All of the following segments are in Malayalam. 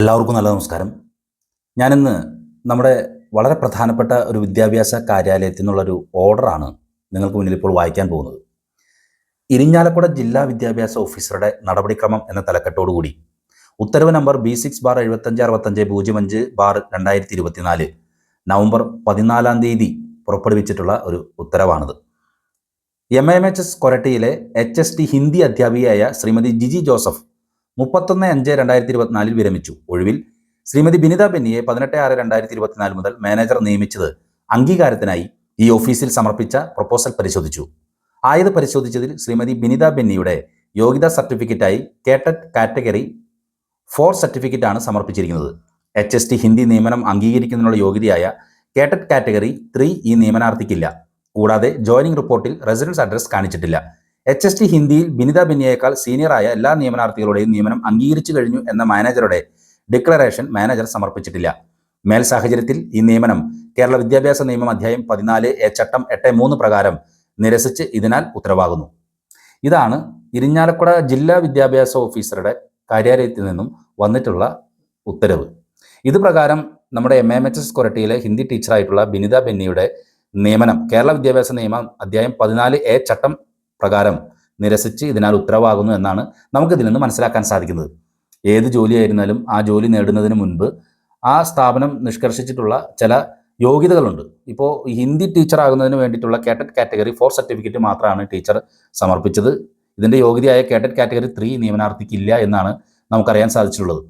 എല്ലാവർക്കും നല്ല നമസ്കാരം. ഞാനിന്ന് നമ്മുടെ വളരെ പ്രധാനപ്പെട്ട ഒരു വിദ്യാഭ്യാസ കാര്യാലയത്തിൽ നിന്നുള്ളൊരു ഓർഡറാണ് നിങ്ങൾക്ക് മുന്നിൽ ഇപ്പോൾ വായിക്കാൻ പോകുന്നത്. ഇരിഞ്ഞാലക്കുട ജില്ലാ വിദ്യാഭ്യാസ ഓഫീസറുടെ നടപടിക്രമം എന്ന തലക്കെട്ടോടുകൂടി ഉത്തരവ് നമ്പർ ബി സിക്സ് ബാർ എഴുപത്തഞ്ച് അറുപത്തഞ്ച് പൂജ്യം അഞ്ച് ബാർ രണ്ടായിരത്തി ഇരുപത്തിനാല് നവംബർ പതിനാലാം തീയതി പുറപ്പെടുവിച്ചിട്ടുള്ള ഒരു ഉത്തരവാണിത്. എം എം എച്ച് എസ് കൊരട്ടിയിലെ എച്ച് എസ് ടി ഹിന്ദി അധ്യാപികയായ ശ്രീമതി ജിജി ജോസഫ് മുപ്പത്തൊന്ന് അഞ്ച് രണ്ടായിരത്തി ഇരുപത്തിനാലിൽ വിരമിച്ചു. ഒഴിവിൽ ശ്രീമതി ബിനിത ബെന്നിയെ പതിനെട്ട് ആറ് രണ്ടായിരത്തി ഇരുപത്തിനാല് മുതൽ മാനേജർ നിയമിച്ചത് അംഗീകാരത്തിനായി ഈ ഓഫീസിൽ സമർപ്പിച്ച പ്രപ്പോസൽ പരിശോധിച്ചു. ആയത് പരിശോധിച്ചതിൽ ശ്രീമതി ബിനിത ബെന്നിയുടെ യോഗ്യതാ സർട്ടിഫിക്കറ്റായി കേട്ടറ്റ് കാറ്റഗറി ഫോർ സർട്ടിഫിക്കറ്റാണ് സമർപ്പിച്ചിരിക്കുന്നത്. എച്ച് എസ് ടി ഹിന്ദി നിയമനം അംഗീകരിക്കുന്നതിനുള്ള യോഗ്യതയായ കേട്ടറ്റ് കാറ്റഗറി ത്രീ ഈ നിയമനാർത്ഥിക്കില്ല. കൂടാതെ ജോയിനിങ് റിപ്പോർട്ടിൽ റെസിഡൻസ് അഡ്രസ് കാണിച്ചിട്ടില്ല. എച്ച് എസ് ടി ഹിന്ദിയിൽ ബിനിത ബിനിയേക്കാൾ സീനിയറായ എല്ലാ നിയമനാർത്ഥികളുടെയും നിയമനം അംഗീകരിച്ചു കഴിഞ്ഞു എന്ന മാനേജറുടെ ഡിക്ലറേഷൻ മാനേജർ സമർപ്പിച്ചിട്ടില്ല. മേൽ സാഹചര്യത്തിൽ ഈ നിയമനം കേരള വിദ്യാഭ്യാസ നിയമം അധ്യായം പതിനാല് എ ചട്ടം എട്ട് മൂന്ന് പ്രകാരം നിരസിച്ച് ഇതിനാൽ ഉത്തരവാകുന്നു. ഇതാണ് ഇരിഞ്ഞാലക്കുട ജില്ലാ വിദ്യാഭ്യാസ ഓഫീസറുടെ കാര്യാലയത്തിൽ നിന്നും വന്നിട്ടുള്ള ഉത്തരവ്. ഇത് പ്രകാരം നമ്മുടെ എം എം എച്ച് എസ് കൊരട്ടിയിലെ ഹിന്ദി ടീച്ചറായിട്ടുള്ള ബിനിത ബെന്നിയുടെ നിയമനം കേരള വിദ്യാഭ്യാസ നിയമം അധ്യായം പതിനാല് എ ചട്ടം പ്രകാരം നിരസിച്ച് ഇതിനാൽ ഉത്തരവാകുന്നു എന്നാണ് നമുക്കിതിൽ നിന്ന് മനസ്സിലാക്കാൻ സാധിക്കുന്നത്. ഏത് ജോലിയായിരുന്നാലും ആ ജോലി നേടുന്നതിന് മുൻപ് ആ സ്ഥാപനം നിഷ്കർഷിച്ചിട്ടുള്ള ചില യോഗ്യതകളുണ്ട്. ഇപ്പോൾ ഹിന്ദി ടീച്ചർ ആകുന്നതിന് വേണ്ടിയിട്ടുള്ള കേട്ടറ്റ് കാറ്റഗറി ഫോർ സർട്ടിഫിക്കറ്റ് മാത്രമാണ് ടീച്ചർ സമർപ്പിച്ചത്. ഇതിന്റെ യോഗ്യതയായ കേട്ടറ്റ് കാറ്റഗറി ത്രീ നിയമനാർത്ഥിക്കില്ല എന്നാണ് നമുക്കറിയാൻ സാധിച്ചിട്ടുള്ളത്.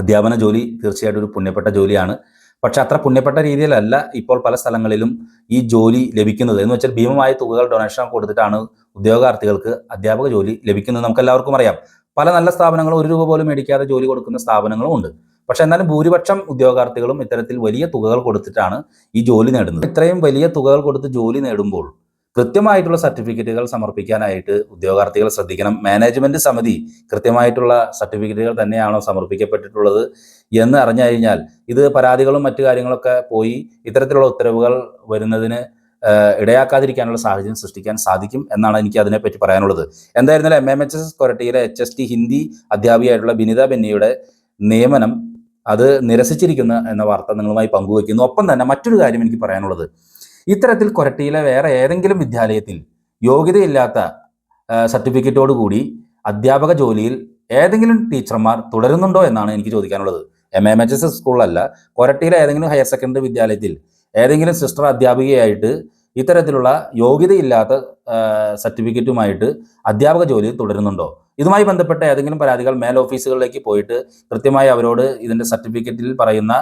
അധ്യാപന ജോലി തീർച്ചയായിട്ടും ഒരു പുണ്യപ്പെട്ട ജോലിയാണ്. പക്ഷെ അത്ര പുണ്യപ്പെട്ട രീതിയിലല്ല ഇപ്പോൾ പല സ്ഥലങ്ങളിലും ഈ ജോലി ലഭിക്കുന്നത്. എന്ന് വെച്ചാൽ ഭീമമായ തുകകൾ ഡൊണേഷൻ കൊടുത്തിട്ടാണ് ഉദ്യോഗാർത്ഥികൾക്ക് അധ്യാപക ജോലി ലഭിക്കുന്നത് നമുക്ക് എല്ലാവർക്കും അറിയാം. പല നല്ല സ്ഥാപനങ്ങളും ഒരു രൂപ പോലും മേടിക്കാതെ ജോലി കൊടുക്കുന്ന സ്ഥാപനങ്ങളും ഉണ്ട്. പക്ഷെ എന്നാലും ഭൂരിപക്ഷം ഉദ്യോഗാർത്ഥികളും ഇത്തരത്തിൽ വലിയ തുകകൾ കൊടുത്തിട്ടാണ് ഈ ജോലി നേടുന്നത്. ഇത്രയും വലിയ തുകകൾ കൊടുത്ത് ജോലി നേടുമ്പോൾ കൃത്യമായിട്ടുള്ള സർട്ടിഫിക്കറ്റുകൾ സമർപ്പിക്കാനായിട്ട് ഉദ്യോഗാർത്ഥികൾ ശ്രദ്ധിക്കണം. മാനേജ്മെന്റ് സമിതി കൃത്യമായിട്ടുള്ള സർട്ടിഫിക്കറ്റുകൾ തന്നെയാണോ സമർപ്പിക്കപ്പെട്ടിട്ടുള്ളത് എന്ന് അറിഞ്ഞു കഴിഞ്ഞാൽ ഇത് പരാതികളും മറ്റു കാര്യങ്ങളൊക്കെ പോയി ഇത്തരത്തിലുള്ള ഉത്തരവുകൾ വരുന്നതിന് ഇടയാക്കാതിരിക്കാനുള്ള സാഹചര്യം സൃഷ്ടിക്കാൻ സാധിക്കും എന്നാണ് എനിക്ക് അതിനെപ്പറ്റി പറയാനുള്ളത്. എന്തായിരുന്നാലും എം എം എച്ച് എസ് കൊരട്ടിയിലെ എച്ച് എസ് ടി ഹിന്ദി അധ്യാപികയായിട്ടുള്ള ബിനിത ബെന്നിയുടെ നിയമനം അത് നിരസിച്ചിരിക്കുന്നു എന്ന വാർത്ത നിങ്ങളുമായി പങ്കുവയ്ക്കുന്നു. ഒപ്പം തന്നെ മറ്റൊരു കാര്യം എനിക്ക് പറയാനുള്ളത്. ഇത്തരത്തിൽ കൊരട്ടിയിലെ വേറെ ഏതെങ്കിലും വിദ്യാലയത്തിൽ യോഗ്യതയില്ലാത്ത സർട്ടിഫിക്കറ്റോടു കൂടി അധ്യാപക ജോലിയിൽ ഏതെങ്കിലും ടീച്ചർമാർ തുടരുന്നുണ്ടോ എന്നാണ് എനിക്ക് ചോദിക്കാനുള്ളത്. എം എം എച്ച് എസ് സ്കൂളിലല്ല കൊരട്ടിയിലെ ഏതെങ്കിലും ഹയർ സെക്കൻഡറി വിദ്യാലയത്തിൽ ഏതെങ്കിലും സിസ്റ്റർ അധ്യാപികയായിട്ട് ഇത്തരത്തിലുള്ള യോഗ്യതയില്ലാത്ത സർട്ടിഫിക്കറ്റുമായിട്ട് അധ്യാപക ജോലി തുടരുന്നുണ്ടോ? ഇതുമായി ബന്ധപ്പെട്ട ഏതെങ്കിലും പരാതികൾ മേൽ ഓഫീസുകളിലേക്ക് പോയിട്ട് കൃത്യമായി അവരോട് ഇതിന്റെ സർട്ടിഫിക്കറ്റിൽ പറയുന്ന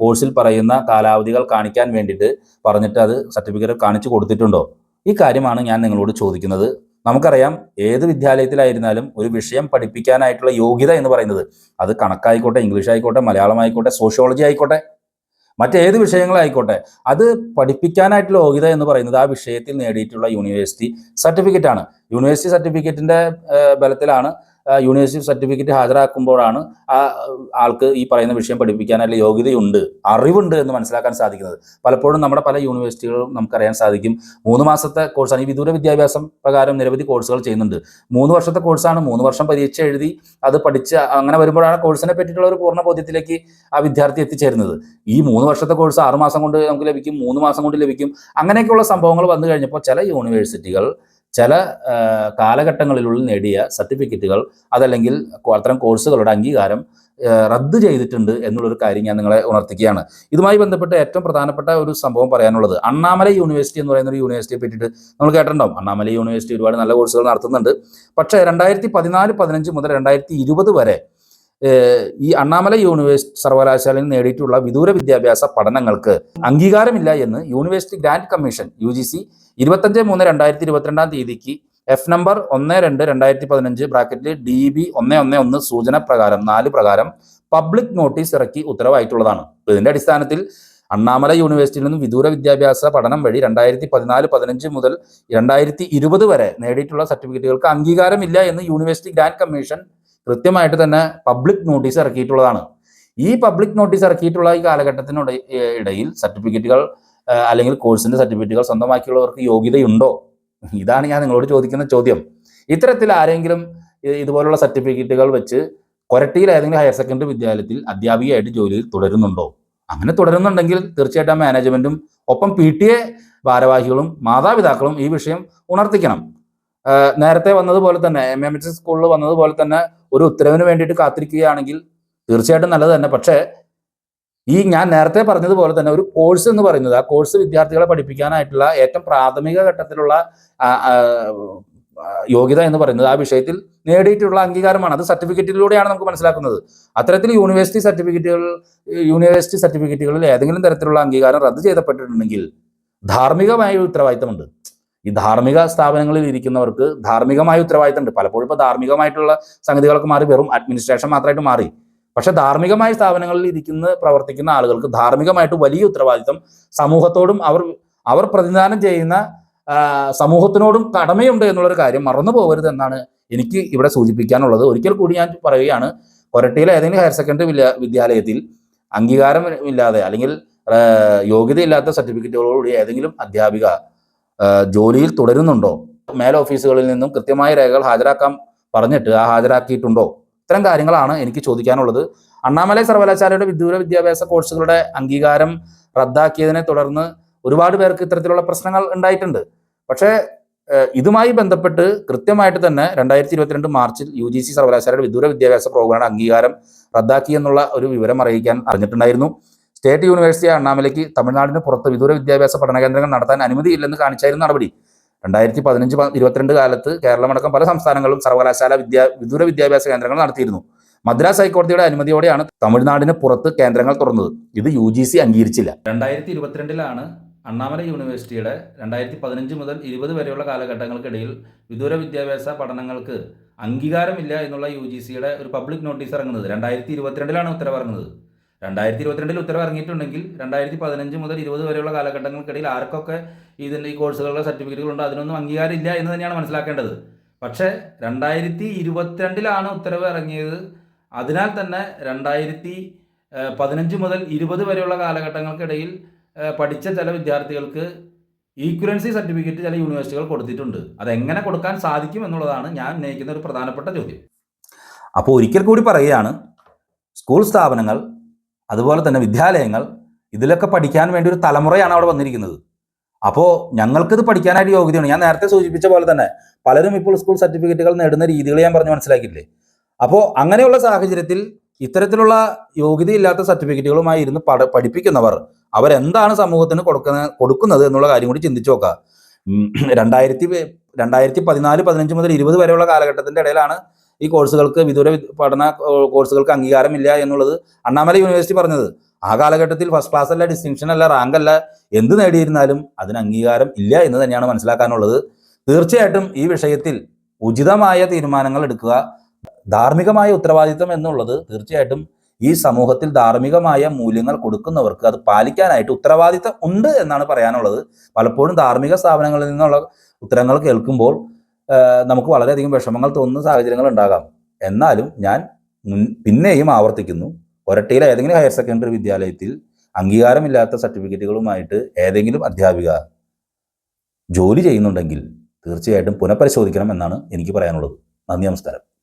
കോഴ്സിൽ പറയുന്ന കാലാവധികൾ കാണിക്കാൻ വേണ്ടിയിട്ട് പറഞ്ഞിട്ട് അത് സർട്ടിഫിക്കറ്റ് കാണിച്ചു കൊടുത്തിട്ടുണ്ടോ? ഈ കാര്യമാണ് ഞാൻ നിങ്ങളോട് ചോദിക്കുന്നത്. നമുക്കറിയാം ഏത് വിദ്യാലയത്തിലായിരുന്നാലും ഒരു വിഷയം പഠിപ്പിക്കാനായിട്ടുള്ള യോഗ്യത എന്ന് പറയുന്നത് അത് കണക്കായിക്കോട്ടെ ഇംഗ്ലീഷ് ആയിക്കോട്ടെ മലയാളം ആയിക്കോട്ടെ സോഷ്യോളജി ആയിക്കോട്ടെ മറ്റേത് വിഷയങ്ങളായിക്കോട്ടെ അത് പഠിപ്പിക്കാനായിട്ടുള്ള യോഗ്യത എന്ന് പറയുന്നത് ആ വിഷയത്തിൽ നേടിയിട്ടുള്ള യൂണിവേഴ്സിറ്റി സർട്ടിഫിക്കറ്റ് ആണ്. യൂണിവേഴ്സിറ്റി സർട്ടിഫിക്കറ്റിന്റെ ബലത്തിലാണ് യൂണിവേഴ്സിറ്റി സർട്ടിഫിക്കറ്റ് ഹാജരാക്കുമ്പോഴാണ് ആ ആൾക്ക് ഈ പറയുന്ന വിഷയം പഠിപ്പിക്കാനുള്ള യോഗ്യതയുണ്ട് അറിവുണ്ട് എന്ന് മനസ്സിലാക്കാൻ സാധിക്കുന്നത്. പലപ്പോഴും നമ്മുടെ പല യൂണിവേഴ്സിറ്റികളും നമുക്കറിയാൻ സാധിക്കും. മൂന്ന് മാസത്തെ കോഴ്സാണ് ഈ വിദൂര വിദ്യാഭ്യാസം പ്രകാരം നിരവധി കോഴ്സുകൾ ചെയ്യുന്നുണ്ട്. മൂന്ന് വർഷത്തെ കോഴ്സാണ് മൂന്ന് വർഷം പരീക്ഷ എഴുതി അത് പഠിച്ച് അങ്ങനെ വരുമ്പോഴാണ് കോഴ്സിനെ പറ്റിയിട്ടുള്ള ഒരു പൂർണ ബോധ്യത്തിലേക്ക് ആ വിദ്യാർത്ഥി എത്തിച്ചേരുന്നത്. ഈ മൂന്ന് വർഷത്തെ കോഴ്സ് ആറുമാസം കൊണ്ട് നമുക്ക് ലഭിക്കും മൂന്ന് മാസം കൊണ്ട് ലഭിക്കും. അങ്ങനെയൊക്കെയുള്ള സംഭവങ്ങൾ വന്നു കഴിഞ്ഞപ്പോൾ ചില യൂണിവേഴ്സിറ്റികൾ ചില കാലഘട്ടങ്ങളിലുള്ള നേടിയ സർട്ടിഫിക്കറ്റുകൾ അതല്ലെങ്കിൽ അത്തരം കോഴ്സുകളുടെ അംഗീകാരം റദ്ദ് ചെയ്തിട്ടുണ്ട് എന്നുള്ളൊരു കാര്യം ഞാൻ നിങ്ങളെ ഉണർത്തിക്കുകയാണ് ഇതുമായി ബന്ധപ്പെട്ട് ഏറ്റവും പ്രധാനപ്പെട്ട ഒരു സംഭവം പറയാനുള്ളത് അണ്ണാമല യൂണിവേഴ്സിറ്റി എന്ന് പറയുന്ന ഒരു യൂണിവേഴ്സിറ്റിയെ പറ്റിയിട്ട് നമ്മൾ കേട്ടിട്ടുണ്ടാവും. അണ്ണാമല യൂണിവേഴ്സിറ്റി ഒരുപാട് നല്ല കോഴ്സുകൾ നടത്തുന്നുണ്ട്. പക്ഷേ രണ്ടായിരത്തി പതിനാല് പതിനഞ്ച് മുതൽ രണ്ടായിരത്തി ഇരുപത് വരെ ഈ അണ്ണാമല യൂണിവേഴ്സിറ്റി സർവകലാശാലയിൽ നേടിയിട്ടുള്ള വിദൂര വിദ്യാഭ്യാസ പഠനങ്ങൾക്ക് അംഗീകാരമില്ല എന്ന് University Grant Commission U G C ഇരുപത്തഞ്ച് മൂന്ന് രണ്ടായിരത്തി ഇരുപത്തിരണ്ടാം തീയതിക്ക് എഫ് നമ്പർ ഒന്ന് രണ്ട് രണ്ടായിരത്തി പതിനഞ്ച് ബ്രാക്കറ്റിൽ ഡി ബി ഒന്ന് ഒന്ന് ഒന്ന് സൂചന പ്രകാരം നാല് പ്രകാരം പബ്ലിക് നോട്ടീസ് ഇറക്കി ഉത്തരവായിട്ടുള്ളതാണ്. ഇതിന്റെ അടിസ്ഥാനത്തിൽ അണ്ണാമല യൂണിവേഴ്സിറ്റിയിൽ നിന്നും വിദൂര വിദ്യാഭ്യാസ പഠനം വഴി രണ്ടായിരത്തി പതിനാല് പതിനഞ്ച് മുതൽ രണ്ടായിരത്തി ഇരുപത് വരെ നേടിയിട്ടുള്ള സർട്ടിഫിക്കറ്റുകൾക്ക് അംഗീകാരമില്ല എന്ന് യൂണിവേഴ്സിറ്റി ഗ്രാന്റ് കമ്മീഷൻ കൃത്യമായിട്ട് തന്നെ പബ്ലിക് നോട്ടീസ് ഇറക്കിയിട്ടുള്ളതാണ്. ഈ പബ്ലിക് നോട്ടീസ് ഇറക്കിയിട്ടുള്ള ഈ കാലഘട്ടത്തിനുട ഇടയിൽ സർട്ടിഫിക്കറ്റുകൾ അല്ലെങ്കിൽ കോഴ്സിന്റെ സർട്ടിഫിക്കറ്റുകൾ സ്വന്തമാക്കിയുള്ളവർക്ക് യോഗ്യതയുണ്ടോ? ഇതാണ് ഞാൻ നിങ്ങളോട് ചോദിക്കുന്ന ചോദ്യം. ഇത്തരത്തിൽ ആരെങ്കിലും ഇതുപോലുള്ള സർട്ടിഫിക്കറ്റുകൾ വെച്ച് കൊരട്ടിയിൽ ഏതെങ്കിലും ഹയർ സെക്കൻഡറി വിദ്യാലയത്തിൽ അധ്യാപികയായിട്ട് ജോലിയിൽ തുടരുന്നുണ്ടോ? അങ്ങനെ തുടരുന്നുണ്ടെങ്കിൽ തീർച്ചയായിട്ടും മാനേജ്മെന്റും ഒപ്പം പി ടി എ ഭാരവാഹികളും മാതാപിതാക്കളും ഈ വിഷയം ഉണർത്തിക്കണം. നേരത്തെ വന്നതുപോലെ തന്നെ എം എം എച്ച് സ്കൂളിൽ വന്നതുപോലെ തന്നെ ഒരു ഉത്തരവിന് വേണ്ടിയിട്ട് കാത്തിരിക്കുകയാണെങ്കിൽ തീർച്ചയായിട്ടും നല്ലത് തന്നെ. പക്ഷേ ഈ ഞാൻ നേരത്തെ പറഞ്ഞതുപോലെ തന്നെ ഒരു കോഴ്സ് എന്ന് പറയുന്നത് ആ കോഴ്സ് വിദ്യാർത്ഥികളെ പഠിപ്പിക്കാനായിട്ടുള്ള ഏറ്റവും പ്രാഥമിക ഘട്ടത്തിലുള്ള യോഗ്യത എന്ന് പറയുന്നത് ആ വിഷയത്തിൽ നേടിയിട്ടുള്ള അംഗീകാരമാണ്. അത് സർട്ടിഫിക്കറ്റിലൂടെയാണ് നമുക്ക് മനസ്സിലാക്കുന്നത്. അത്തരത്തിൽ യൂണിവേഴ്സിറ്റി സർട്ടിഫിക്കറ്റുകൾ യൂണിവേഴ്സിറ്റി സർട്ടിഫിക്കറ്റുകളിൽ ഏതെങ്കിലും തരത്തിലുള്ള അംഗീകാരം റദ്ദ് ചെയ്യപ്പെട്ടിട്ടുണ്ടെങ്കിൽ ധാർമ്മികമായ ഉത്തരവാദിത്തമുണ്ട്. ഈ ധാർമ്മിക സ്ഥാപനങ്ങളിൽ ഇരിക്കുന്നവർക്ക് ധാർമ്മികമായ ഉത്തരവാദിത്തമുണ്ട്. പലപ്പോഴും ഇപ്പോൾ ധാർമ്മികമായിട്ടുള്ള സംഗതികളൊക്കെ മാറി. വെറും അഡ്മിനിസ്ട്രേഷൻ മാത്രമായിട്ട് മാറി. പക്ഷെ ധാർമ്മികമായ സ്ഥാപനങ്ങളിൽ ഇരിക്കുന്ന പ്രവർത്തിക്കുന്ന ആളുകൾക്ക് ധാർമ്മികമായിട്ട് വലിയ ഉത്തരവാദിത്തം സമൂഹത്തോടും അവർ അവർ പ്രതിനിധാനം ചെയ്യുന്ന സമൂഹത്തിനോടും കടമയുണ്ട് എന്നുള്ളൊരു കാര്യം മറന്നു പോകരുത് എന്നാണ് എനിക്ക് ഇവിടെ സൂചിപ്പിക്കാനുള്ളത്. ഒരിക്കൽ കൂടി ഞാൻ പറയുകയാണ്. കൊരട്ടിയിലെ ഏതെങ്കിലും ഹയർ സെക്കൻഡറി വിദ്യാലയത്തിൽ അംഗീകാരം ഇല്ലാതെ അല്ലെങ്കിൽ യോഗ്യതയില്ലാത്ത സർട്ടിഫിക്കറ്റുകളോടുകൂടി ഏതെങ്കിലും അധ്യാപിക ജോലിയിൽ തുടരുന്നുണ്ടോ? മേൽ ഓഫീസുകളിൽ നിന്നും കൃത്യമായ രേഖകൾ ഹാജരാക്കാൻ പറഞ്ഞിട്ട് ആ ഹാജരാക്കിയിട്ടുണ്ടോ? ഇത്തരം കാര്യങ്ങളാണ് എനിക്ക് ചോദിക്കാനുള്ളത്. അണ്ണാമലൈ സർവകലാശാലയുടെ വിദൂര വിദ്യാഭ്യാസ കോഴ്സുകളുടെ അംഗീകാരം റദ്ദാക്കിയതിനെ തുടർന്ന് ഒരുപാട് പേർക്ക് ഇത്തരത്തിലുള്ള പ്രശ്നങ്ങൾ ഉണ്ടായിട്ടുണ്ട്. പക്ഷേ ഇതുമായി ബന്ധപ്പെട്ട് കൃത്യമായിട്ട് തന്നെ രണ്ടായിരത്തി ഇരുപത്തിരണ്ട് മാർച്ചിൽ യു ജി സി സർവകലാശാലയുടെ വിദൂര വിദ്യാഭ്യാസ പ്രോഗ്രാമിന്റെ അംഗീകാരം റദ്ദാക്കി എന്നുള്ള ഒരു വിവരം അറിയിക്കാൻ അറിഞ്ഞിട്ടുണ്ടായിരുന്നു. സ്റ്റേറ്റ് യൂണിവേഴ്സിറ്റി അണ്ണാമലയ്ക്ക് തമിഴ്നാടിന് പുറത്ത് വിദൂര വിദ്യാഭ്യാസ പഠന കേന്ദ്രങ്ങൾ നടത്താൻ അനുമതിയില്ലെന്ന് കാണിച്ചായിരുന്നു നടപടി. രണ്ടായിരത്തി പതിനഞ്ച് ഇരുപത്തിരണ്ട് കാലത്ത് കേരളമടക്കം പല സംസ്ഥാനങ്ങളും സർവകലാശാല വിദ്യാ വിദൂര വിദ്യാഭ്യാസ കേന്ദ്രങ്ങൾ നടത്തിയിരുന്നു. മദ്രാസ് ഹൈക്കോടതിയുടെ അനുമതിയോടെയാണ് തമിഴ്നാടിന് പുറത്ത് കേന്ദ്രങ്ങൾ തുറന്നത്. ഇത് യു ജി സി അംഗീകരിച്ചില്ല. രണ്ടായിരത്തി ഇരുപത്തിരണ്ടിലാണ് അണ്ണാമല യൂണിവേഴ്സിറ്റിയുടെ രണ്ടായിരത്തി പതിനഞ്ച് മുതൽ ഇരുപത് വരെയുള്ള കാലഘട്ടങ്ങൾക്കിടയിൽ വിദൂര വിദ്യാഭ്യാസ പഠനങ്ങൾക്ക് അംഗീകാരമില്ല എന്നുള്ള യു ജി സിയുടെ ഒരു പബ്ലിക് നോട്ടീസ് ഇറങ്ങുന്നത്. രണ്ടായിരത്തി ഇരുപത്തിരണ്ടിലാണ് ഉത്തരവ് ഇറങ്ങുന്നത്. രണ്ടായിരത്തി ഇരുപത്തിരണ്ടിൽ ഉത്തരവ് ഇറങ്ങിയിട്ടുണ്ടെങ്കിൽ രണ്ടായിരത്തി പതിനഞ്ച് മുതൽ ഇരുപത് വരെയുള്ള കാലഘട്ടങ്ങൾക്കിടയിൽ ആർക്കൊക്കെ ഇതിന്റെ ഈ കോഴ്സുകളുടെ സർട്ടിഫിക്കറ്റുകൾ ഉണ്ട് അതിനൊന്നും അംഗീകാരമില്ല എന്ന് തന്നെയാണ് മനസ്സിലാക്കേണ്ടത്. പക്ഷേ രണ്ടായിരത്തി ഇരുപത്തിരണ്ടിലാണ് ഉത്തരവ് ഇറങ്ങിയത് അതിനാൽ തന്നെ രണ്ടായിരത്തി പതിനഞ്ച് മുതൽ ഇരുപത് വരെയുള്ള കാലഘട്ടങ്ങൾക്കിടയിൽ പഠിച്ച ചില വിദ്യാർത്ഥികൾക്ക് ഈക്വലൻസി സർട്ടിഫിക്കറ്റ് ചില യൂണിവേഴ്സിറ്റികൾ കൊടുത്തിട്ടുണ്ട്. അതെങ്ങനെ കൊടുക്കാൻ സാധിക്കും എന്നുള്ളതാണ് ഞാൻ ഉന്നയിക്കുന്ന ഒരു പ്രധാനപ്പെട്ട ചോദ്യം. അപ്പോൾ ഒരിക്കൽ കൂടി പറയുകയാണ് സ്കൂൾ സ്ഥാപനങ്ങൾ അതുപോലെ തന്നെ വിദ്യാലയങ്ങൾ ഇതിലൊക്കെ പഠിക്കാൻ വേണ്ടി ഒരു തലമുറയാണ് അവിടെ വന്നിരിക്കുന്നത്. അപ്പോൾ ഞങ്ങൾക്കിത് പഠിക്കാനായിട്ട് യോഗ്യതയാണ് ഞാൻ നേരത്തെ സൂചിപ്പിച്ച പോലെ തന്നെ പലരും ഇപ്പോൾ സ്കൂൾ സർട്ടിഫിക്കറ്റുകൾ നേടുന്ന രീതികൾ ഞാൻ പറഞ്ഞ് മനസ്സിലാക്കിയില്ലേ? അപ്പോൾ അങ്ങനെയുള്ള സാഹചര്യത്തിൽ ഇത്തരത്തിലുള്ള യോഗ്യതയില്ലാത്ത സർട്ടിഫിക്കറ്റുകളുമായി ഇരുന്ന് പഠ പഠിപ്പിക്കുന്നവർ അവരെന്താണ് സമൂഹത്തിന് കൊടുക്കുന്ന കൊടുക്കുന്നത് എന്നുള്ള കാര്യം കൂടി ചിന്തിച്ചു നോക്കുക. രണ്ടായിരത്തി രണ്ടായിരത്തി പതിനാല് പതിനഞ്ച് മുതൽ ഇരുപത് വരെയുള്ള കാലഘട്ടത്തിന്റെ ഇടയിലാണ് ഈ കോഴ്സുകൾക്ക് വിദൂര പഠന കോഴ്സുകൾക്ക് അംഗീകാരമില്ല എന്നുള്ളത് അണ്ണാമല യൂണിവേഴ്സിറ്റി പറഞ്ഞത്. ആ കാലഘട്ടത്തിൽ ഫസ്റ്റ് ക്ലാസ് അല്ല ഡിസ്റ്റിങ്ഷൻ അല്ല റാങ്ക് അല്ല എന്ത് നേടിയിരുന്നാലും അതിന് അംഗീകാരം ഇല്ല എന്ന് തന്നെയാണ് മനസ്സിലാക്കാനുള്ളത്. തീർച്ചയായിട്ടും ഈ വിഷയത്തിൽ ഉചിതമായ തീരുമാനങ്ങൾ എടുക്കുക ധാർമ്മികമായ ഉത്തരവാദിത്തം എന്നുള്ളത് തീർച്ചയായിട്ടും ഈ സമൂഹത്തിൽ ധാർമ്മികമായ മൂല്യങ്ങൾ കൊടുക്കുന്നവർക്ക് അത് പാലിക്കാനായിട്ട് ഉത്തരവാദിത്തം ഉണ്ട് എന്നാണ് പറയാനുള്ളത്. പലപ്പോഴും ധാർമ്മിക സ്ഥാപനങ്ങളിൽ നിന്നുള്ള ഉത്തരങ്ങൾ കേൾക്കുമ്പോൾ നമുക്ക് വളരെയധികം വിഷമങ്ങൾ തോന്നുന്ന സാഹചര്യങ്ങൾ ഉണ്ടാകാം. എന്നാലും ഞാൻ പിന്നെയും ആവർത്തിക്കുന്നു. ഒരട്ടിയിലെ ഏതെങ്കിലും ഹയർ സെക്കൻഡറി വിദ്യാലയത്തിൽ അംഗീകാരമില്ലാത്ത സർട്ടിഫിക്കറ്റുകളുമായിട്ട് ഏതെങ്കിലും അധ്യാപിക ജോലി ചെയ്യുന്നുണ്ടെങ്കിൽ തീർച്ചയായിട്ടും പുനഃപരിശോധിക്കണം എന്നാണ് എനിക്ക് പറയാനുള്ളത്. നന്ദി നമസ്കാരം.